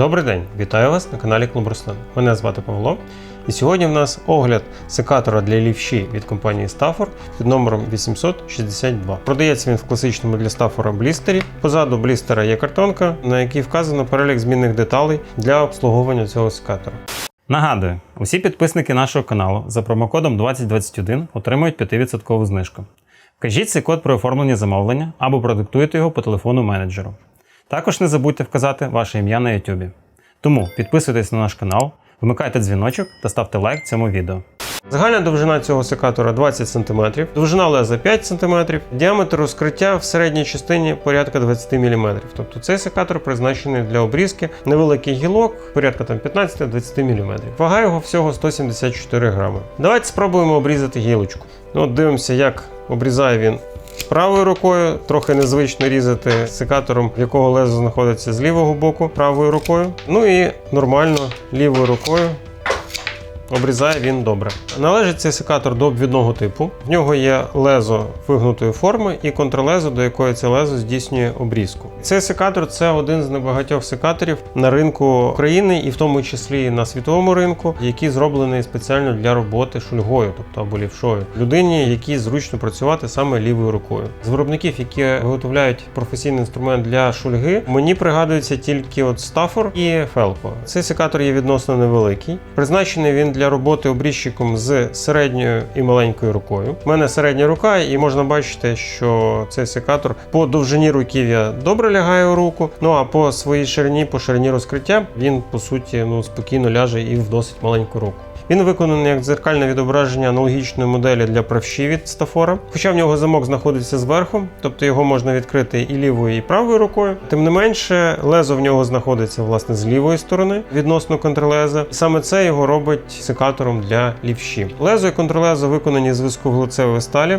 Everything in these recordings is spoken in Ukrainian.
Добрий день, вітаю вас на каналі Клуб Руслан. Мене звати Павло. І сьогодні в нас огляд секатора для лівші від компанії Stafford під номером 862. Продається він в класичному для Stafford блістері. Позаду блістера є картонка, на якій вказано перелік змінних деталей для обслуговування цього секатора. Нагадую, усі підписники нашого каналу за промокодом 2021 отримують 5% знижку. Вкажіть цей код при оформленні замовлення або продиктуйте його по телефону менеджеру. Також не забудьте вказати ваше ім'я на YouTube. Тому підписуйтесь на наш канал, вмикайте дзвіночок та ставте лайк цьому відео. Загальна довжина цього секатора 20 см, довжина леза 5 см, діаметр розкриття в середній частині порядка 20 мм. Тобто цей секатор призначений для обрізки невеликий гілок, порядка 15-20 мм. Вага його всього 174 грами. Давайте спробуємо обрізати гілочку. Ну, от дивимося, як обрізає він правою рукою. Трохи незвично різати секатором, якого лезо знаходиться з лівого боку, правою рукою. Ну і нормально лівою рукою Обрізає він добре. Належить цей секатор до обвідного типу. В нього є лезо вигнутої форми і контрлезо, до якої це лезо здійснює обрізку. Цей секатор це один з небагатьох секаторів на ринку України і в тому числі на світовому ринку, який зроблений спеціально для роботи шульгою, тобто або лівшою. Людині, якій зручно працювати саме лівою рукою. З виробників, які виготовляють професійний інструмент для шульги, мені пригадується тільки от Stafford і Felco. Цей секатор є відносно невеликий. Призначений він для роботи обрізчиком з середньою і маленькою рукою. У мене середня рука, і можна бачити, що цей секатор по довжині руків'я добре лягає у руку. Ну а по своїй ширині, по ширині розкриття, він по суті ну спокійно ляже і в досить маленьку руку. Він виконаний як дзеркальне відображення аналогічної моделі для правші від Стафора. Хоча в нього замок знаходиться зверху, тобто його можна відкрити і лівою, і правою рукою. Тим не менше, лезо в нього знаходиться власне з лівої сторони відносно контрлеза. Саме це його робить секатором для лівші. Лезо і контрлезо виконані з високоглицевої сталі.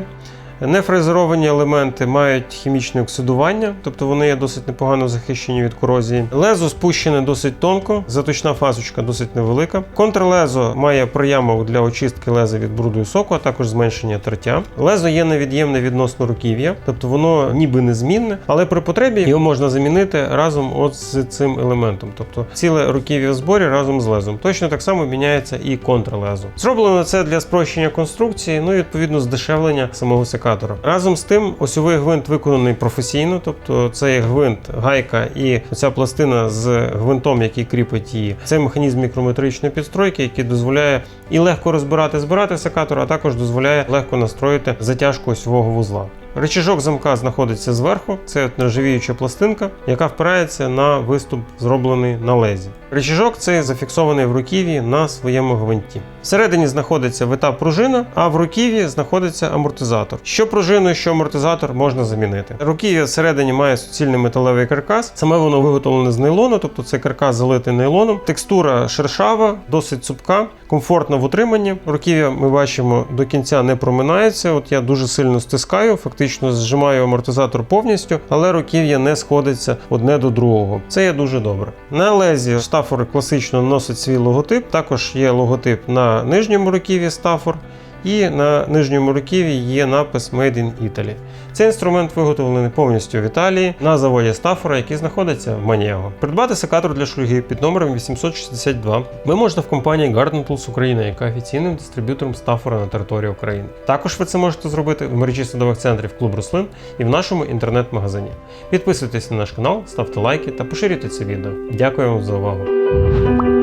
Нефрезеровані елементи мають хімічне оксидування, тобто вони є досить непогано захищені від корозії. Лезо спущене досить тонко, заточна фасочка досить невелика. Контрлезо має проямок для очистки леза від бруду і соку, а також зменшення тертя. Лезо є невід'ємне відносно руків'я, тобто воно ніби незмінне, але при потребі його можна замінити разом от з цим елементом, тобто ціле руків'я в зборі разом з лезом. Точно так само міняється і контрлезо. Зроблено це для спрощення конструкції, ну і відповідно здешевлення самого сека секатора. Разом з тим, осьовий гвинт виконаний професійно, тобто це є гвинт, гайка і ця пластина з гвинтом, який кріпить її. Це механізм мікрометричної підстройки, який дозволяє і легко розбирати, збирати секатор, а також дозволяє легко настроїти затяжку осьового вузла. Речіжок замка знаходиться зверху, це нержавіюча пластинка, яка впирається на виступ, зроблений на лезі. Речіжок цей зафіксований в руків'ї на своєму гвинті. Всередині знаходиться вита пружина, а в руків'ї знаходиться амортизатор. Що пружину, що амортизатор можна замінити. Руків'я всередині має суцільний металевий каркас. Саме воно виготовлене з нейлону, тобто цей каркас залитий нейлоном. Текстура шершава, досить цупка, комфортна в утриманні. Руків'я ми бачимо до кінця не проминається. От я дуже сильно стискаю, фактично зжимаю амортизатор повністю, але руків'я не сходиться одне до другого. Це є дуже добре. На лезі Стафор класично носить свій логотип. Також є логотип на нижньому руків'ї Стафор. І на нижньому руків'ї є напис Made in Italy. Цей інструмент виготовлений повністю в Італії на заводі Стафора, який знаходиться в Маніаго. Придбати секатор для шульги під номером 862 ви можете в компанії Garden Tools Україна, яка офіційним дистриб'ютором Стафора на території України. Також ви це можете зробити в мережі садових центрів Клуб Рослин і в нашому інтернет-магазині. Підписуйтесь на наш канал, ставте лайки та поширюйте це відео. Дякую вам за увагу.